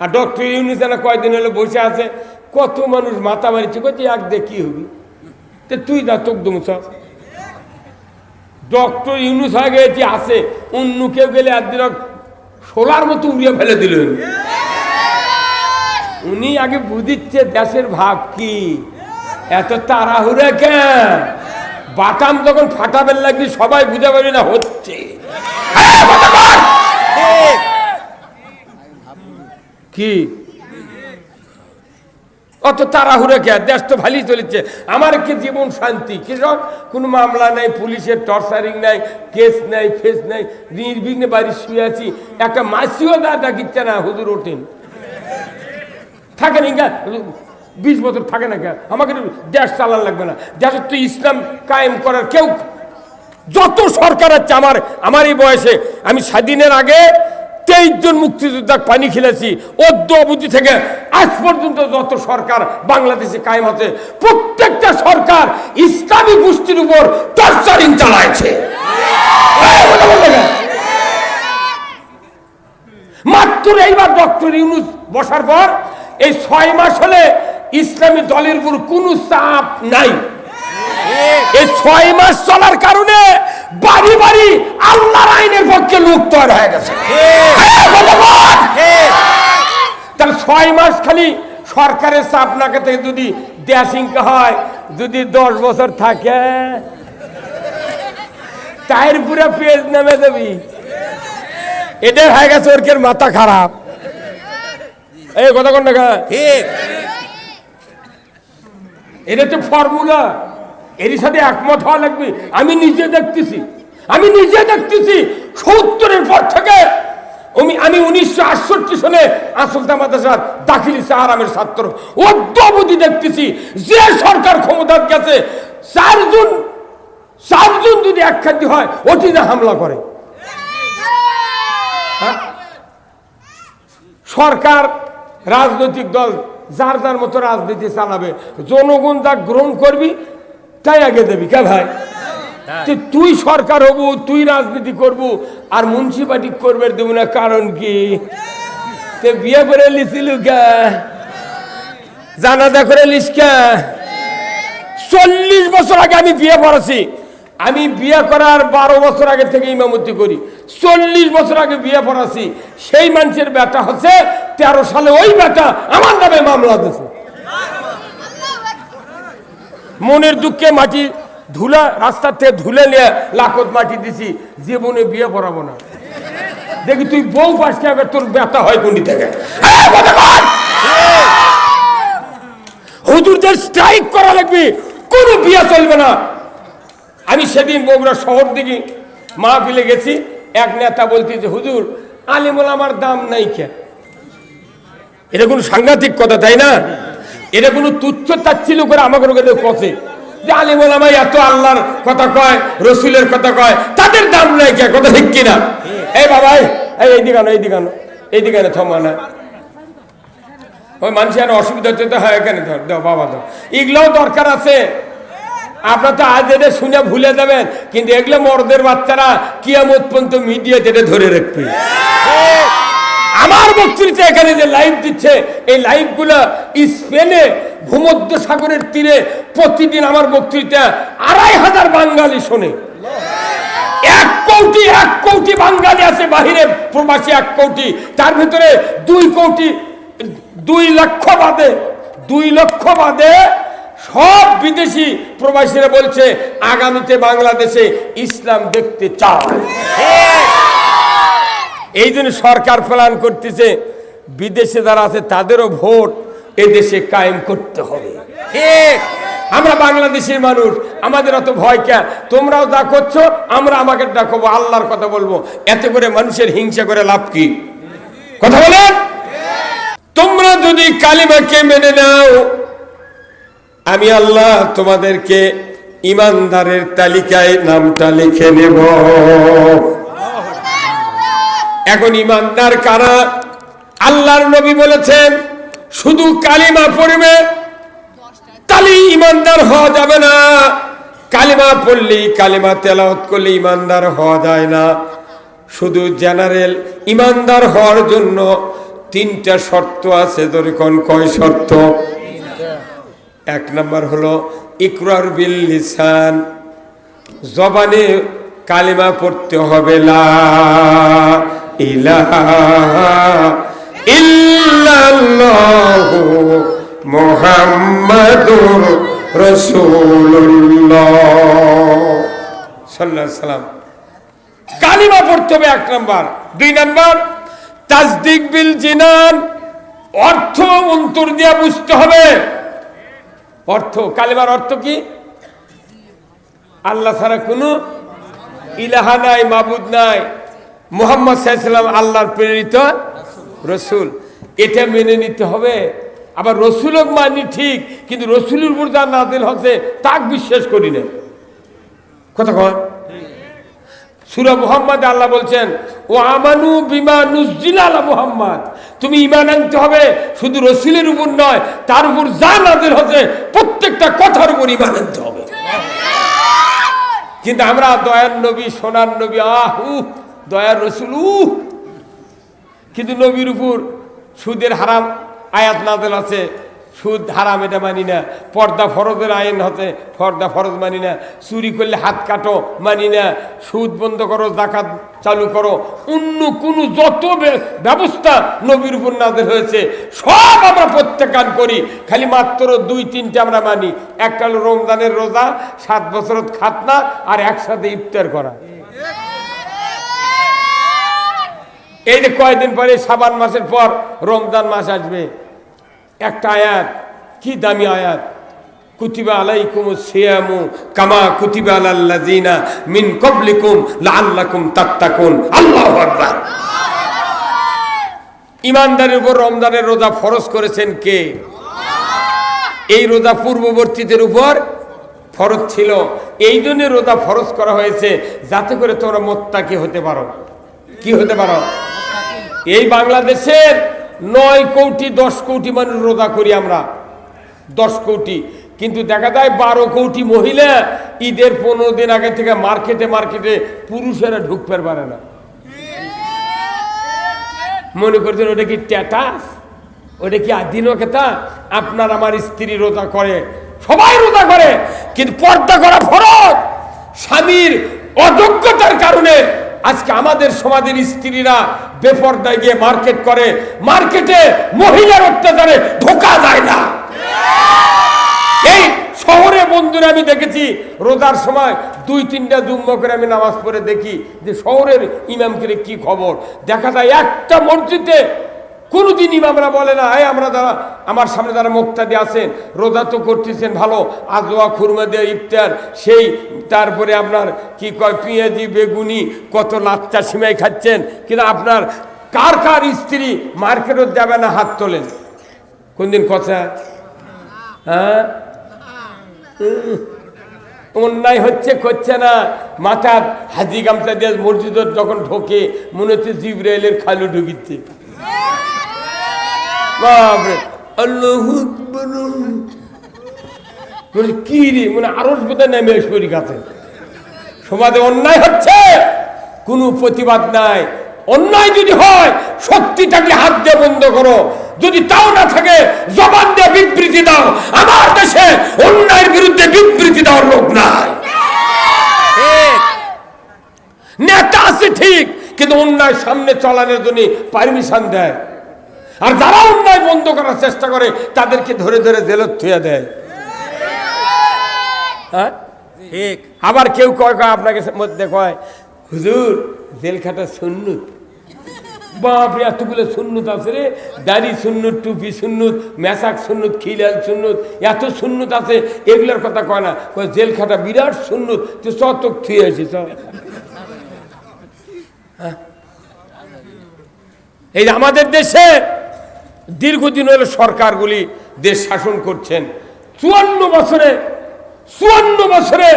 আর doctor Younis না কয়দিন হলো বসে আছে, কত মানুষ মাথা মারিছে কচ্ছে এক দিয়ে কি হবি? তো তুই না তোক দম সব ডক্টর ইউনুস হয়ে গেছে, আছে। অন্য কেউ গেলে একদিন সোলার মতো উড়িয়ে ফেলে দিল। উনি আগে বুঝিচ্ছে দেশের ভাব কি। এত তাড়াহুড়ে কেন? বাটাম যখন ফাটাবেন লাগবে, সবাই বুঝে পারবি না, হচ্ছে। হ্যাঁ! কি? অত তাড়াহুড়ে কে? দেশ তো ভালোই চলেছে। আমার কি জীবন শান্তি? কৃষক কোনো মামলা নাই, পুলিশের টর্চারিং নাই, কেস নাই, ফেস নাই, নির্বিঘ্নে বাড়ি শুয়ে আছি। একটা মাসিও দা ডাকিচ্ছে না, হুজুর ওঠেন। থাকে না বিশ বছর থাকে না কেন? আমাকে দেশ চালান লাগবে না। দেশের তো ইসলাম কায়েম করার কেউ যত সরকার আছে আমার আমার এই বয়সে। আমি স্বাধীনের আগে তেইশ জন মুক্তিযোদ্ধা পানি খেলেছি। অদ্য অবধি থেকে আজ পর্যন্ত যত সরকার বাংলাদেশে কায়েম হচ্ছে প্রত্যেকটা সরকার ইসলামী গোষ্ঠীর উপর টর্চারিং চালাইছে। মাত্র এইবার ডক্টর ইউনুস বসার পর এই ছয় মাস হলে ইসলামী দলের উপর কোনো চাপ নাই। এই ছয় মাস চলার কারণে বাড়ি বাড়ি আল্লাহর আইনের পক্ষে লোক তৈরি হয়ে গেছে। হ্যাঁ। তাহলে ছয় মাস খালি সরকারের চাপ নাকে থেকে যদি দেশিংকা হয় যদি দশ বছর থাকে তাইর পুরো পেজ নামে দেবি এটা হয়ে গেছে ওরকের মাথা খারাপ? এই কথা কোন টাকা ঠিক। এটা তো ফর্মুলা এর সাথে একমত হওয়া লাগবে। আমি নিজে দেখতেছি। আমি নিজে দেখতেছি সত্তরের পর থেকে আমি আমি উনিশশো আটষট্টি সালে আসলতা মাদ্রাসার দাখিলি সাহারামের ছাত্র। অদ্যাবধি দেখতেছি যে সরকার ক্ষমতার গেছে, চারজন চারজন যদি একখান্তি হয় ওটিতে হামলা করে। হ্যাঁ? সরকার, রাজনৈতিক দল, যার যার মতো রাজনীতি চালাবে, জনগণ যা গ্রহণ করবি তাই আগে দেবি কে ভাই? যে তুই সরকার হবু তুই রাজনীতি করবু আর মুন্সিপালিটি করবে দেবো না কারণ কি? তে বিয়ে করে লিছিল কে? জানাজা করে লিস কে? চল্লিশ বছর আগে আমি বিয়ে করেছি। আমি বিয়ে করার বারো বছর আগে থেকে ইমামতি করি। চল্লিশ বছর আগে বিয়ে পড়াছি। সেই মানুষের বেটা হচ্ছে তেরো সালে ওই বেটা আমার নামে মামলা দিয়েছে মনের দুঃখে মাটি ধুলা রাস্তার থেকে ধুলে নিয়ে লাকত মাটি দিছি, জীবনে বিয়ে পড়াবো না। দেখি তুই বউ পাস খাবে তোর ব্যথা হয় কোনটি থেকে? এই হুজুরদের স্ট্রাইক করা লাগবে, কোনো বিয়ে চলবে না। আমি সেদিন বগুড়া শহর দিকে মাহফিলে গেছি, এক নেতা বলতেছে হুজুর, আলিমুল আমার দাম নাই কে? এটা কোনো সাংঘাতিক কথা, তাই না? এটা কোনো তুচ্ছ তাচ্ছিল করে আমাকে ওখানে কষে। যে আলিমুল আমায় এত আল্লাহর কথা কয় রসুলের কথা কয় তাদের দাম নাই কে? কথা ঠিক কিনা? এই বাবা এই, এই এইদিকে আনো এইদিকে আনো এইদিকে আনো থমা না। ওই মানুষের অসুবিধা হচ্ছে তো হয় এখানে ধর দাও বাবা দাও এগুলোও দরকার আছে। আপনার তো আজ এটা শুনে ভুলে যাবেন কিন্তু এগুলো মর্দের বাচ্চারা কিয়ামত পর্যন্ত মিডিয়াতে এটা ধরে রাখবে। আমার বক্তৃতা এখানে যে লাইভ দিচ্ছে, এই লাইভগুলো স্পেনে ভূমধ্য সাগরের তীরে প্রতিদিন আমার বক্তৃতা আড়াই হাজার বাঙালি শোনে। এক কোটি এক কোটি বাঙালি আছে বাহিরে, প্রবাসী এক কোটি। তার ভিতরে দুই কোটি, দুই লক্ষ বাদে, দুই লক্ষ বাদে সব বিদেশি প্রবাসীরা বলছে, আগামীতে বাংলাদেশে ইসলাম দেখতে চায়। এই জন্য সরকার প্ল্যান করতেছে, বিদেশে যারা আছে তাদেরও ভোট এদেশে কায়েম করতে হবে। আমরা বাংলাদেশের মানুষ, আমাদের অত ভয় কে? তোমরাও যা করছ, আমরা আমাকে ডাকবো আল্লাহর কথা বলব। এতে করে মানুষের হিংসা করে লাভ কি? কথা বলেন? তোমরা যদি কালিমাকে মেনে নাও, আমি আল্লাহ তোমাদেরকে ইমানদারের তালিকায় নামটা লিখে নেব। এখন ইমানদার কারা? আল্লাহর নবী বলেছেন, শুধু কালিমা পড়বে, তাহলে ইমানদার হওয়া যাবে না। কালিমা পড়লেই কালিমা তেলাওয়াত করলে ইমানদার হওয়া যায় না। শুধু জেনারেল ইমানদার হওয়ার জন্য তিনটা শর্ত আছে তোরে কোন, কয় শর্ত? এক নম্বর হলো, ইকরার বিল লিসান, জবানে কালিমা পড়তে হবে, লা কালিমা পড়তে হবে এক নাম্বার। দুই বিল জিনান। অর্থ অন্তর দিয়ে বুঝতে হবে। অর্থ, কালিমার অর্থ কি? আল্লাহ ছাড়া কোনো ইলাহা নাই, মাবুদ নাই। মোহাম্মদ সাল্লাম আল্লাহর প্রেরিত রসুল। এটা মেনে নিতে হবে। আবার রসুলক মানি ঠিক কিন্তু রসুলের উপর যা নাজিল হচ্ছে তাক বিশ্বাস করি না কথা কন সুরা মুহাম্মদ আল্লাহ বলছেন ও আমানু বিমা নুজিল আলা মুহাম্মদ। তুমি ইমান আনতে হবে শুধু রসুলের উপর নয় তার উপর যা নাজিল হচ্ছে প্রত্যেকটা কথার উপর ইমান আনতে হবে। কিন্তু আমরা দয়ার নবী সোনার নবী আহ দয়ার রসুল কিন্তু নবীর উপর সুদের হারাম আয়াত নাজেল আছে। সুদ হারাম এটা মানি না। পর্দা ফরজের আইন হতে পর্দা ফরজ মানি না। চুরি করলে হাত কাটো মানি না। সুদ বন্ধ করো জাকাত চালু করো। অন্য কোনো যত ব্যবস্থা নবীর উপর নাজেল হয়েছে, সব আমরা প্রত্যাখ্যান করি। খালি মাত্র দুই, তিনটে আমরা মানি। একটা রমজানের রোজা, সাত বছরত খাতনা আর একসাথে ইফতার করা। এই যে কয়েকদিন পরে, সাবান মাসের পর রমজান মাস আসবে। একটা আয়াত, কি দামি আয়াত? কুতিবা আলাইকুম সিয়ামু কামা কুতিবা আলাল্লাযিনা মিন ক্বাবলিকুম লাআল্লাকুম তাত্তাকুন। আল্লাহু আকবার। ইমানদারের উপর রমজানের রোজা ফরজ করেছেন কে? এই রোজা পূর্ববর্তীদের উপর ফরজ ছিল। এই জন্য রোজা ফরজ করা হয়েছে যাতে করে তোমরা মোত্তাকি হতে পারো। কি হতে পারো? এই বাংলাদেশের নয় কোটি, দশ কোটি মানুষ রোজা করি আমরা। দশ কোটি। কিন্তু দেখা যায় বারো কোটি মহিলা ঈদের পনেরো দিন আগে থেকে মার্কেটে মার্কেটে পুরুষেরা ঢুকতে পারে না। মনে করছেন, ওটা কি ট্যাটাস ওটা কি আধীনকেতা আপনার আমার স্ত্রী রোজা করে, সবাই রোজা করে, কিন্তু পর্দা করা ফরজ। স্বামীর অযোগ্যতার কারণে আজকে আমাদের সমাজের স্ত্রীরা বেপর্দায় গিয়ে মার্কেট করে, মার্কেটে মহিলার অত্যাচারে ঢোকা যায় না। এই শহরে বন্ধুরা, আমি দেখেছি রোজার সময় দুই, তিনটা জুম্ম করে আমি নামাজ পড়ে দেখি যে শহরের ইমামকে কি খবর? দেখা যায় একটা মসজিদে কোনোদিন ইমামরা বলে না, এই আমরা যারা, আমার সামনে যারা মুক্তাদি আছেন, রোজা তো করতেছেন, ভালো আজোয়া খুরমা দিয়ে ইফতার, সেই, তারপরে আপনার কি কয়, পেঁয়াজি, বেগুনি, কত লাচ্চা সিমাই খাচ্ছেন, কিন্তু আপনার কার কার স্ত্রী মার্কেটত যাবে না, হাত তোলেন? কোনদিন কথা? হ্যাঁ? অন্যায় হচ্ছে, করছে না। মাথার হাজি গামছা দিয়ে মসজিদত যখন ঢোকে, মনে হচ্ছে জিব্রাইলের খালু ঢুকিচ্ছে বাপরে। আল্লাহু কি রে? মানে আরও বোধহয় নেমে শরীর কাছে সমাজে অন্যায় হচ্ছে কোনো প্রতিবাদ নাই। অন্যায় যদি হয় সত্যি হাত দিয়ে বন্ধ করো। যদি তাও না থাকে জবান দিয়ে বিবৃতি দাও। আমার দেশে অন্যায়ের বিরুদ্ধে বিবৃতি দেওয়ার লোক নাই। নেতা আছে ঠিক কিন্তু অন্যায় সামনে চলানোর জন্য পারমিশন দেয়। আর যারা অন্যায় বন্ধ করার চেষ্টা করে তাদেরকে ধরে ধরে জেলত থুয়ে দেয়। হ্যাঁ? ঠিক। আবার কেউ কয় কয় আপনাকে মধ্যে কয় হুজুর জেল খাটা সুন্নুত বাপরে এতগুলো সুন্নুত আছে রে। দাড়ি সুন্নুত টুপি সুন্নুত মেসাক সুন্নুত খিলাল সুন্নুত এত সুন্নুত আছে এগুলোর কথা কয় না। কয় জেল খাটা বিরাট সুন্নুত তুই চত থুয়ে আছিস। হ্যাঁ? এই যে আমাদের দেশে দীর্ঘদিন হলো সরকারগুলি দেশ শাসন করছেন। চুয়ান্ন বছরে চুয়ান্ন বছরে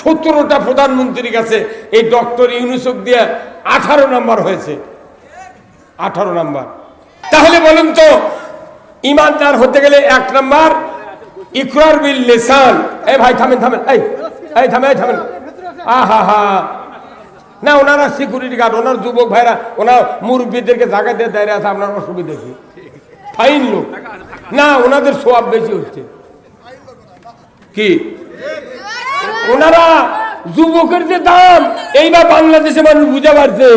সতেরোটা প্রধানমন্ত্রীর কাছে এই ডক্টর ইউনুসক দিয়ে আঠারো নাম্বার হয়েছে। আঠারো নাম্বার। তাহলে বলুন তো, ইমানদার হতে গেলে এক নাম্বার, ইকরার বিল লেসান। এই ভাই, থামেন থামেন, এই এই, থামেন থামেন। আহা হা না, ওনারা সিকিউরিটি গার্ড ওনার যুবক ভাইরা, ওনার মুরব্বীদেরকে জায়গা দিয়ে দাঁড়িয়ে আছে, আপনার অসুবিধা কি? ফাইন লোক। না, ওনাদের সোয়াব বেশি হচ্ছে। কি? ওনারা যুবকের যে দাম, এইবার বাংলাদেশে মানুষ বুঝে পারছে।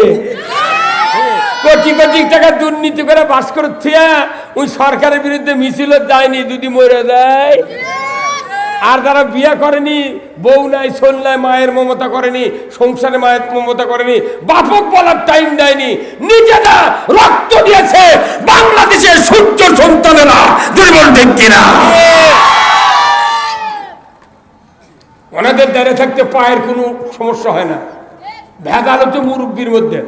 কোটি কোটি টাকা দুর্নীতি করে বাস করছে। ওই সরকারের বিরুদ্ধে মিছিল যায়নি, যদি মরে যায়। আর যারা বিয়ে করেনি, বউ নাই সোল নাই, মায়ের মমতা করেনি, সংসারে মায়ের মমতা করেনি, বাপক বলার টাইম দেয়নি, নিজেরা রক্ত দিয়েছে বাংলাদেশের সূর্য সন্তানেরা, দুর্বল কিনা ওনাদের দাঁড়িয়ে থাকতে পায়ের কোনো সমস্যা হয় না। ভেজাল হচ্ছে মুরব্বীর মধ্যে।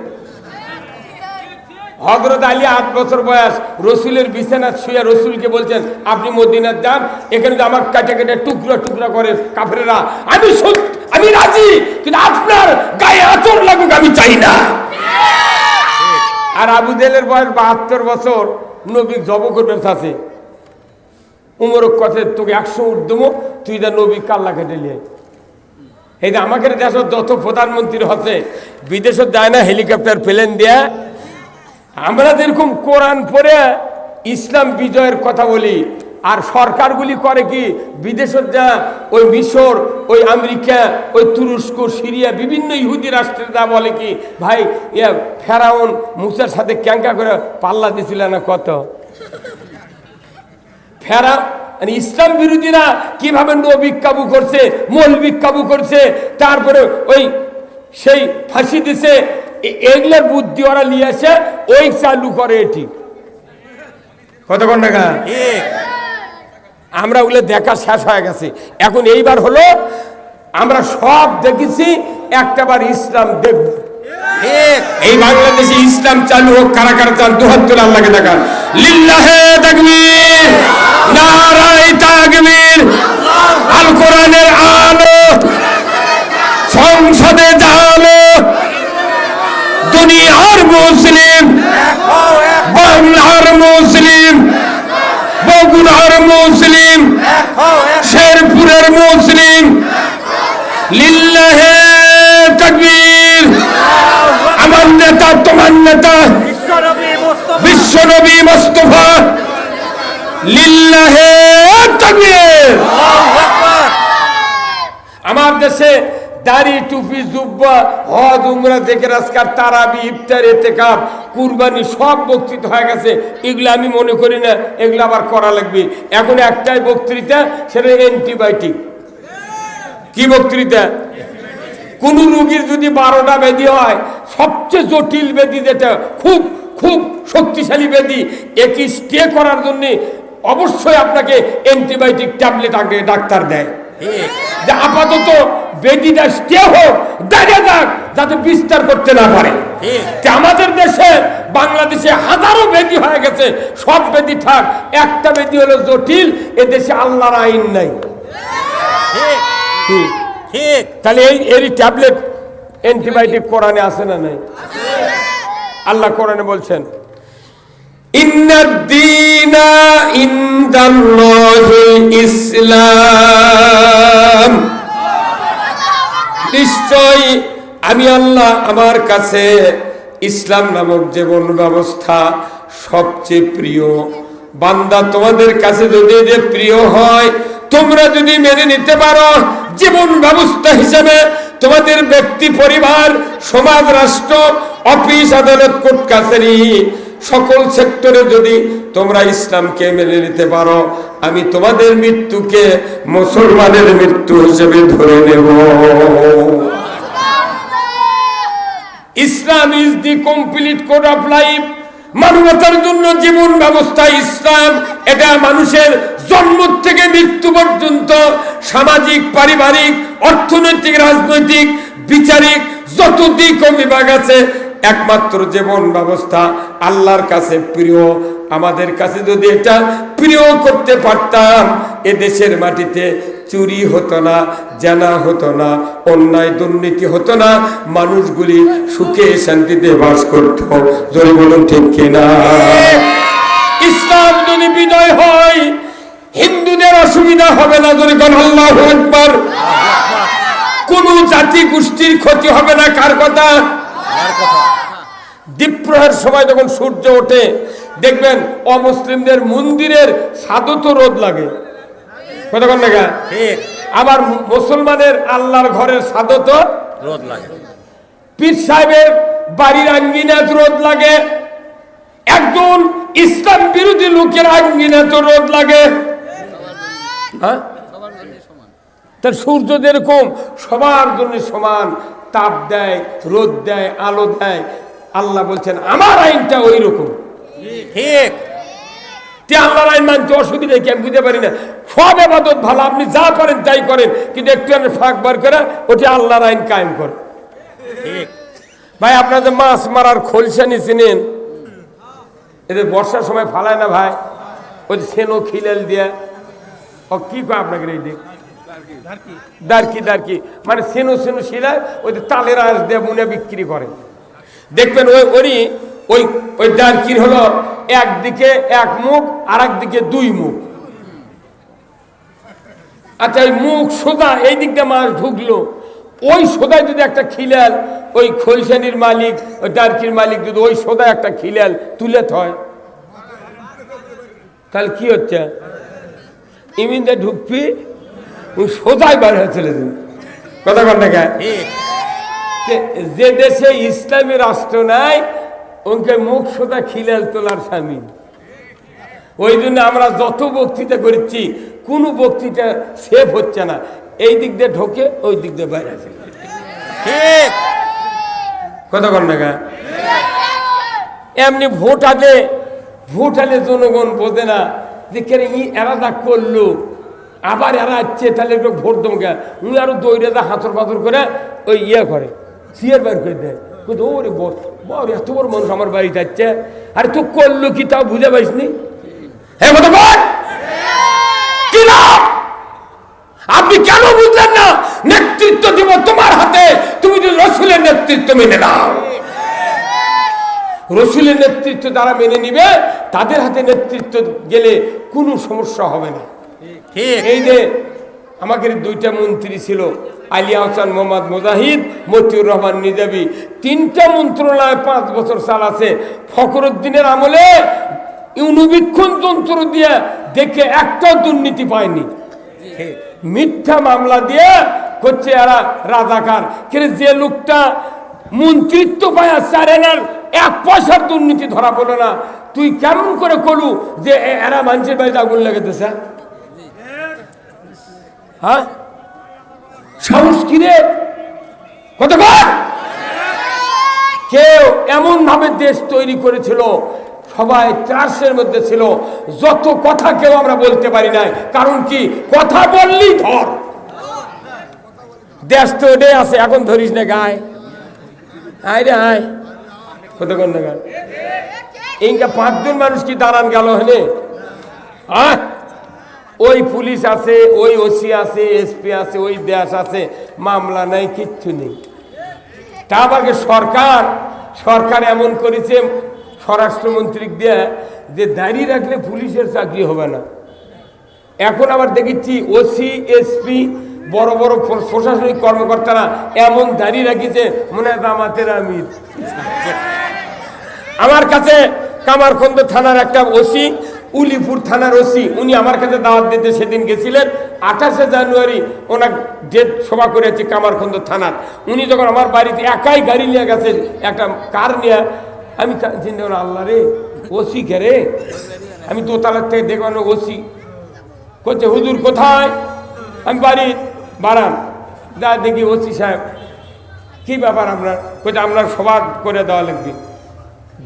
হজরত আলী আট বছর বয়স, রসুলের বিছানা শুয়ে রসুলকে বলছেন, আপনি মদিনার যান, এখানে আমার কাটে কেটে টুকরো টুকরা করে কাফেরেরা, আমি আমি রাজি, কিন্তু আপনার গায়ে আচর লাগুক, আমি চাই না। আর আবু জেলের বয়স বাহাত্তর বছর, নবী জব করবে আছে উমর কথা তোকে একশো উর্দম তুই দা নবী কাল্লা কেটে লিয়ে এই যে আমাকে দেশের যত প্রধানমন্ত্রী হচ্ছে, বিদেশে যায় না, হেলিকপ্টার প্লেন দেয়া আমরা যেরকম কোরআন পড়ে ইসলাম বিজয়ের কথা বলি, আর সরকারগুলি করে কি, বিদেশের যা ওই মিশর, ওই আমেরিকা, ওই তুরস্ক, সিরিয়া, বিভিন্ন ইহুদি রাষ্ট্রের যা বলে কি, ভাই, ইয়া ফেরাউন মুসার সাথে ক্যাঙ্কা করে পাল্লা দিছিল না কত? ফেরা মানে ইসলাম বিরোধীরা কীভাবে নবিক কাবু করছে মৌলবিক কাবু করছে, তারপরে ওই সেই ফাঁসি দিছে এ- এগুলোর বুদ্ধি ওরা নিয়ে আসে ওই চালু করে এটি। কতক্ষণ টাকা? আমরা ওগুলো দেখা শেষ হয়ে গেছে। এখন এইবার হলো আমরা সব দেখেছি একটাবার ইসলাম দেখব এই বাংলাদেশে ইসলাম চালু হোক কারা কারা চান দুহাত তুলে আল্লাহকে দেখান। লিল্লাহে তাকবীর নারাই তাকবীর আল কোরআনের আলো সংসদে জালো দুনিয়ার মুসলিম। বাংলার মুসলিম। বগুড়ার মুসলিম। শেরপুরের মুসলিম। লিল্লাহে তাকবীর। আমার নেতা তোমার নেতা। বিশ্বনবী মোস্তফা। লিল্লাহে তাকবীর। আমার দেশে দাড়ি টুপি, জুব্বা, হজ, উমরা, জেকের আজকার, তারাবি, ইফতার এতেকাব কুরবানি সব বক্তৃতা হয়ে গেছে। এগুলো আমি মনে করি না, এগুলো আবার করা লাগবে। এখন একটাই বক্তৃতা, সেটা অ্যান্টিবায়োটিক। কি বক্তৃতা? কোন রুগীর যদি বারোটা ব্যাধি হয়, সবচেয়ে জটিল ব্যাধি যেটা, খুব খুব শক্তিশালী ব্যাধি একে স্টে করার জন্য অবশ্যই আপনাকে অ্যান্টিবায়োটিক ট্যাবলেট আগে ডাক্তার দেয়। যে আপাতত বেদিটা স্টে হোক দাঁড়িয়ে যাক যাতে বিস্তার করতে না পারে। আমাদের দেশে বাংলাদেশে হাজারো বেদি হয়ে গেছে সব বেদি থাক একটা বেদি হলো জটিল এ দেশে আল্লাহর আইন নাই। তাহলে এই এরই ট্যাবলেট অ্যান্টিবায়োটিক কোরআনে আছে না নাই? আল্লাহ কোরআনে বলছেন ইনদাল্লাহিল ইসলাম। নিশ্চয় আমি আল্লাহ আমার কাছে ইসলাম নামক জীবন ব্যবস্থা সবচেয়ে প্রিয়। বান্দা তোমাদের কাছে যদি যে প্রিয় হয়, তোমরা যদি মেনে নিতে পারো, জীবন ব্যবস্থা হিসেবে তোমাদের ব্যক্তি, পরিবার, সমাজ, রাষ্ট্র, অফিস, আদালত, কোর্ট, কাছারি সকল সেক্টরে যদি তোমরা ইসলামকে মেনে নিতে পারো, আমি তোমাদের মৃত্যুকে মুসলমানের মৃত্যু হিসেবে ধরে নেব। Islam is the complete code of life মানবতার জন্য জীবন ব্যবস্থা ইসলাম। এটা মানুষের জন্ম থেকে মৃত্যু পর্যন্ত সামাজিক, পারিবারিক, অর্থনৈতিক, রাজনৈতিক, বিচারিক যত দিক বিভাগ আছে একমাত্র জীবন ব্যবস্থা আল্লাহর কাছে প্রিয়। আমাদের কাছে যদি এটা প্রিয় করতে পারতাম এ দেশের মাটিতে চুরি হতো না, জানা হতো না, অন্যায় দুর্নীতি হতো না, মানুষগুলি সুখে শান্তিতে বাস করত। জোরে বলুন ঠিক কিনা? ইসলাম যদি বিজয় হয়, হিন্দুদের অসুবিধা হবে না যদি কোন আল্লাহ একবার কোন জাতি গোষ্ঠীর ক্ষতি হবে না, কার কথা? দ্বীপ্রহের সময় যখন সূর্য ওঠে দেখবেন অমুসলিমদের মন্দিরের সাধু তো রোদ লাগে। কতক্ষণ দেখা আবার মুসলমানের আল্লাহর ঘরের সাদত রোদ লাগে। পীর সাহেবের বাড়ির আঙ্গিনাত রোদ লাগে। একজন ইসলাম বিরোধী লোকের আঙ্গিনাত রোদ লাগে। হ্যাঁ? তার সূর্য যেরকম সবার জন্য সমান। তাপ দেয় রোদ দেয় আলো দেয়। আল্লাহ বলছেন আমার আইনটা ওই রকম ঠিক। তে আল্লাহর আইন মানতে অসুবিধা কি আমি বুঝতে পারি না। সব এবাদত ভালো আপনি যা পারেন তাই করেন। কিন্তু একটু ফাঁক বার করে ওটি আল্লাহর আইন কায়েম করে। ভাই আপনারা যে মাছ মারার খোলসা নিয়েছিলেন এদের বর্ষার সময় ফালায় না ভাই? ওই সেনো খিলেল দিয়া। ও কি কয় আপনাকে এই দিক দারকি। দারকি। মানে সেনো সেনো শিলায় ওই তালের আঁশ দিয়ে মুনে বিক্রি করে। দেখবেন ওই ওরই ওই ওই দারকির হলো একদিকে এক মুখ আর একদিকে দুই মুখ। আচ্ছা এই মুখ সোজা এই দিকটা মাছ ঢুকলো। ওই সোদায় যদি একটা খিলাল ওই খোলসানির মালিক ওই ডারকির মালিক যদি ওই সোদায় একটা খিলাল তুলে থয় তাহলে কি হচ্ছে? ইমিনটা ঢুকবি ওই সোজাই বার হয়ে চলে যাবে। কথা কন না যে- দেশে ইসলামী রাষ্ট্র নাই ওকে মুখ সোজা খিলাল তোলার স্বামী। ওই জন্য আমরা যত বক্তৃতা করেছি কোনো বক্তৃতা সেফ হচ্ছে না। এই দিক দিয়ে ঢোকে ওই দিক দিয়ে বাইরে আসে। কথা কন না কেন? এমনি ভোট আলে ভোট আলে জনগণ বোঝে না যে কেন ই এরা যা করল। আবার এরা আসছে তাহলে একটু ভোট দেবো কেন উনি আরও দৌড়ে যা হাতর পাথর করে ওই ইয়ে করে, সিয়ার বার করে দেয়। কিন্তু ওরে বস বড় এত বড় মানুষ আমার বাড়িতে যাচ্ছে আরে তো করল কি তাও বুঝে পাইসনি হ্যাঁ কি? আপনি কেন বুঝলেন না? নেতৃত্ব দিব তোমার হাতে, তুমি যদি রসুলের নেতৃত্ব মেনে নাও। রসুলের নেতৃত্ব যারা মেনে নিবে, তাদের হাতে নেতৃত্ব গেলে কোনো সমস্যা হবে না। এই যে আমাদের দুইটা মন্ত্রী ছিল আলিয়া হাসান মোহাম্মদ মুজাহিদ মতিউর রহমান নিজাবি তিনটা মন্ত্রণালয় পাঁচ বছর চালাছে ফখরুদ্দিনের আমলে অনুবীক্ষণ যন্ত্র দিয়ে দেখে একটাও দুর্নীতি পায়নি। মিথ্যা মামলা দিয়ে করছে এরা রাজাকার। কিন্তু যে লোকটা মন্ত্রিত্ব পায় চারেনার এক পয়সার দুর্নীতি ধরা পড়ল না। তুই কেমন করে করু যে এরা মানুষের বাড়িতে আগুন লাগাতেছে হ্যাঁ? সাহস কি রে কত কেউ এমন ভাবে দেশ তৈরি করেছিল, সবাই ত্রাসের মধ্যে ছিল, যত কথা কেউ আমরা বলতে পারি না কারণ কি? কথা বললি ধর। দেশ তো ওটাই আছে, এখন ধরিস না গায়ে। আয় রে আয়। কতক্ষণ না গায় এইটা পাঁচজন মানুষ কি দাঁড়ান গেল হলে? আয়। ওই পুলিশ আছে, ওই ওসি আছে, এসপি আছে, ওই দেশ আছে, মামলা নাই, কিচ্ছু নেই। তা আবার সরকার সরকার এমন করেছে স্বরাষ্ট্রমন্ত্রী দিয়ে যে দাঁড়িয়ে রাখলে পুলিশের চাকরি হবে না। এখন আবার দেখেছি ওসি, এসপি, বড় বড় প্রশাসনিক কর্মকর্তারা এমন দাঁড়িয়ে রাখিছে, মনে হয় আমাদের আমির। আমার কাছে কামারখন্দ থানার একটা ওসি উলিপুর থানার ওসি, উনি আমার কাছে দাওয়াত দিতে সেদিন গেছিলেন। আঠাশে জানুয়ারি ওনার ডেট সভা করেছে কামারখন্দ থানার। উনি যখন আমার বাড়িতে একাই গাড়ি নিয়ে গেছে, একটা কার নিয়ে, আমি চিন্তা আল্লাহ রে, ওসি কে রে? আমি দোতলার থেকে দেখলাম ওসি করছে হুজুর কোথায়? আমি বাড়ি বাড়ান যা দেখি ওসি সাহেব, কি ব্যাপার আপনার কোথায় আপনার সভা করে দেওয়া লাগবে।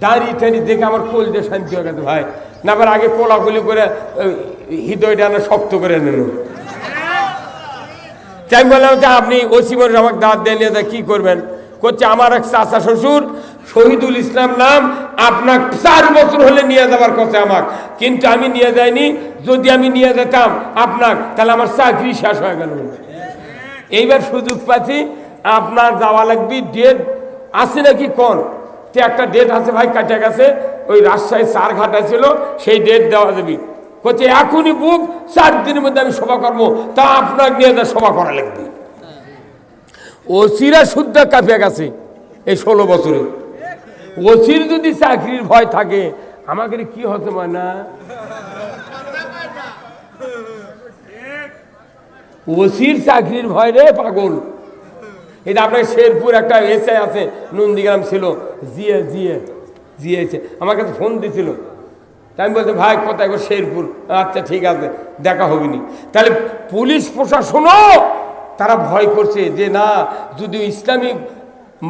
দাঁড়িয়ে টাড়ি দেখে আমার কোল দিয়ে শান্তি হয়ে গেছে, ভাই। না আবার আগে কোলাগুলি করে হৃদয়টা না শক্ত করে নিল। তাই বললাম যে আপনি ওসিমর আমাকে দাঁত দিয়ে নিয়ে কি করবেন? করছে, আমার এক চাচা শ্বশুর, শহীদুল ইসলাম নাম আপনার চার বছর হলে নিয়ে যাবার কথা আমার কিন্তু আমি নিয়ে যাইনি, যদি আমি নিয়ে যেতাম আপনার তাহলে আমার চাকরি শেষ হয়ে গেল। এইবার সুযোগ পাচ্ছি, আপনার যাওয়া লাগবে ডেট আছে নাকি কোন? তে একটা ডেট আছে ভাই, কাটা গেছে। ওই রাজশাহী চার ঘাটা ছিল সেই ডেট দেওয়া যাবে বলছে, এখনই বুক চার দিনের মধ্যে আমি সভা করব, তা আপনার নিয়ে সভা করা লাগবে। ওসিরা শুদ্ধ কাঁপিয়া গেছে এই ষোলো বছরে। ওসির যদি চাকরির ভয় থাকে, আমাকে কি হতে পারে না? ওসির চাকরির ভয় রে পাগল। এটা আপনার শেরপুর একটা এসে আছে, নন্দীগ্রাম ছিল। জিয়ে জিয়ে। জিয়েছে, আমার কাছে ফোন দিছিল তাই আমি বলছি, ভাই, কোথায় গো শেরপুর? আচ্ছা ঠিক আছে, দেখা হবিনি। তাহলে পুলিশ প্রশাসনও তারা ভয় করছে যে, না, যদি ইসলামী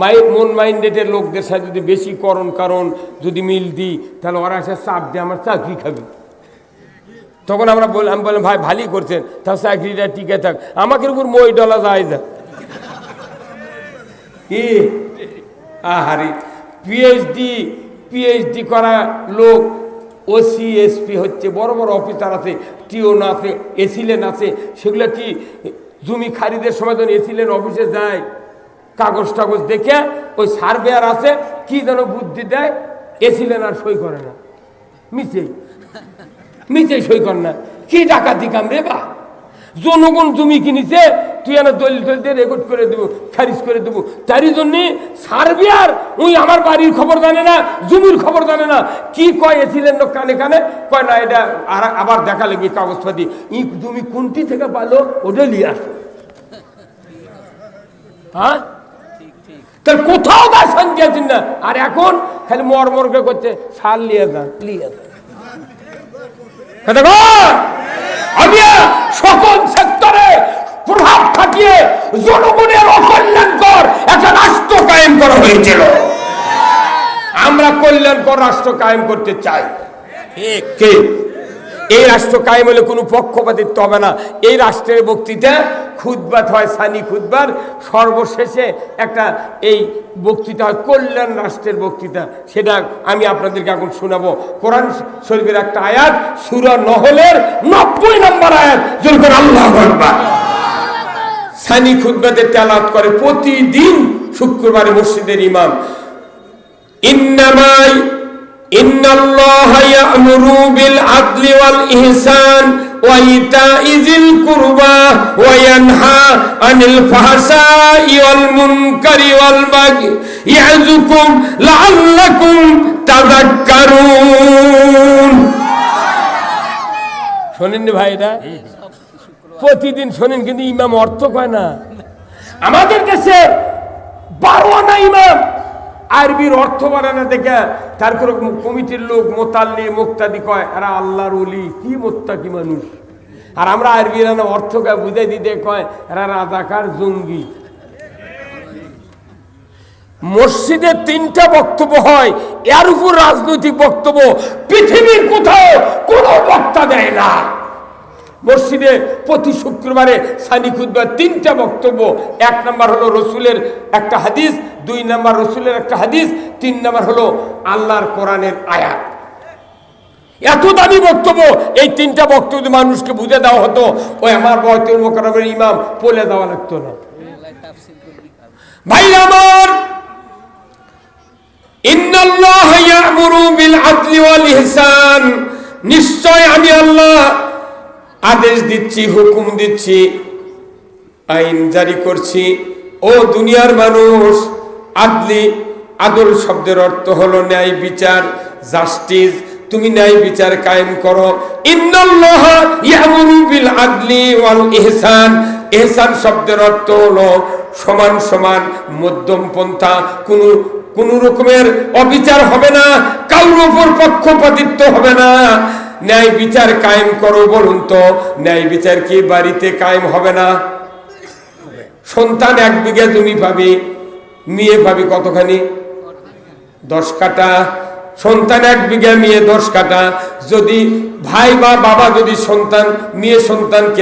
মাই মন মাইন্ডেডের লোকদের সাথে যদি বেশি করণ কারণ, যদি মিল দিই, তাহলে ওরা এসে চাপ দিয়ে আমার চাকরি খাবে। তখন আমরা বললাম আমি বললাম, ভাই, ভালোই করছেন তার চাকরিটা টিকে থাক আমাকে উপর মই ডলা যায় যা কি আহারি পিএইচডি পিএইচডি করা লোক ওসি এসপি হচ্ছে, বড় বড় অফিসার আছে টিওন আছে এসিলেন আছে, সেগুলো কি জমি খারিদের সময় যখন এসিলেন অফিসে যায়, কাগজ টাগজ দেখে ওই সার্ভেয়ার আছে, কি যেন বুদ্ধি দেয় এসিলেন আর সই করে না। মিছেই। মিছেই সই করে না। কি ডাকাতি কাম রে বা? জনগণ জমি কিনেছে তুই এনে দলিল টলিল দিয়ে রেকর্ড করে দেবো, খারিজ করে দেবো। তারই জন্যে সার্বিয়ার ওই আমার বাড়ির খবর জানে না, জমির খবর জানে না। কি কয় এছিলেন লোক কানে কানে? কয়, না, এটা আর আবার দেখা লাগবে কাগজপাতি। ই জমি কোনটি থেকে পালো, ওটা নিয়ে আসো। হ্যাঁ? তাহলে কোথাও তার শান্তি আছেন না। আর এখন খালি মর মরকে করছে, সার লিয়ে দেন লিয়ে দেন আমি সকল সেক্টরে প্রভাব খাটিয়ে জনগণের অকল্যাণকর একটা রাষ্ট্র কায়েম করা হয়েছিল। আমরা কল্যাণকর রাষ্ট্র কায়েম করতে চাই। কে? এই রাষ্ট্র কায়েম হলে কোনো পক্ষপাতিত্ব হবে না। এই রাষ্ট্রের বক্তৃতা খুদবাত হয়, সানি খুদবার সর্বশেষে একটা এই বক্তৃতা হয়, কল্যাণ রাষ্ট্রের বক্তৃতা। সেটা আমি আপনাদেরকে এখন শোনাবো। কোরআন শরীফের একটা আয়াত, সুরা নহলের নব্বই নম্বর আয়াত। যেরকম আল্লাহ রুহানি খুদ্ তেলাত করে প্রতিদিন শুক্রবারে মসজিদের ইমাম। ইন্নামাই শোনেননি ভাই এটা? প্রতিদিন শোনেন, কিন্তু ইমাম অর্থ কয় না। আমাদের দেশে বারো আনা ইমাম, আরবির অর্থ বানানো দেখে তারপরে কমিটির লোক মোতাল্লি, মোক্তাদি কয় এরা আল্লাহর অলি কি মোত্তাকি মানুষ? আর আমরা আরবি রানা অর্থ কয়, বুঝাই দিতে কয় এরা রাজাকার জঙ্গি। মসজিদে তিনটা বক্তব্য হয়, এর উপর রাজনৈতিক বক্তব্য, পৃথিবীর কোথাও কোনো বক্তা দেয় না। মসজিদে প্রতি শুক্রবারে সানি খুদ্বার তিনটা বক্তব্য। এক নম্বর হলো রসুলের একটা হাদিস, দুই নাম্বার রসুলের একটা হাদিস, তিন নাম্বার হলো আল্লাহর কোরআনের আয়াত। এত দামি বক্তব্য, এই তিনটা বক্তব্য মানুষকে বুঝে দেওয়া হতো, ওই আমার বয়তুল মোকারমের ইমাম বলে দেওয়া লাগতো না। ভাই আমার নিশ্চয় আমি আল্লাহ আদেশ দিচ্ছি, হুকুম দিচ্ছি, আইন জারি করছি। ও দুনিয়ার মানুষ, আদলি, আদল শব্দের অর্থ হলো ন্যায় বিচার জাস্টিস তুমি ন্যায় বিচার কায়েম করো। বিল আদলি ওয়াল ইহসান। ইহসান শব্দের অর্থ হলো সমান সমান মধ্যম পন্থা। কোন কোন রকমের অবিচার হবে না, কারোর উপর পক্ষপাতিত্ব হবে না। ন্যায় বিচার কায়েম করো বলুন তো। ন্যায় বিচার কি বাড়িতে কায়েম হবে না? সন্তান এক বিঘে তুমি ভাবি, মেয়ে ভাবি কতখানি? দশ কাটা সন্তান এক বিঘা, মেয়ে দশ কাটা যদি ভাই বা বাবা যদি সন্তান, মেয়ে সন্তানকে